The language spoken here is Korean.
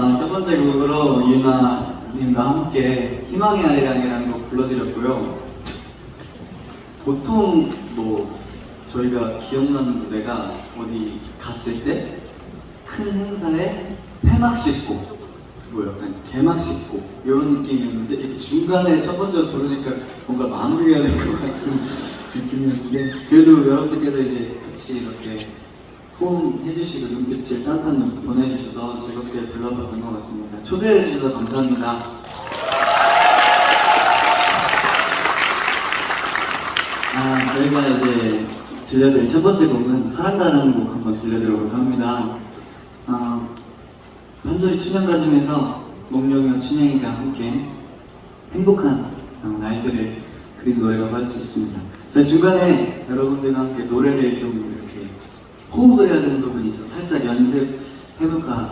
아, 첫 번째 곡으로 유나님과 함께 희망의 아리랑이라는 곡 불러드렸고요. 보통 뭐 저희가 기억나는 무대가 어디 갔을 때 큰 행사에 폐막식 곡, 뭐 약간 개막식 곡 이런 느낌이었는데 이렇게 중간에 첫 번째 부르니까 뭔가 마무리해야 될 것 같은 느낌이었는데 그래도 여러분들께서 이제 같이 이렇게 호응 해주시고 눈빛을 따뜻한 눈 보내주셔서 즐겁게 불러봤던 것 같습니다. 초대해 주셔서 감사합니다. 아, 저희가 이제 들려드릴 첫 번째 곡은 사랑가라는 곡 한번 들려드려볼까 합니다. 아, 판소리 춘향가 중에서 몽룡이와 춘향이가 함께 행복한 어, 날들을 그린 노래라고 할 수 있습니다. 저희 중간에 여러분들과 함께 노래를 좀 이렇게 호흡을 해야 되는 부분이 있어 서 살짝 연습해볼까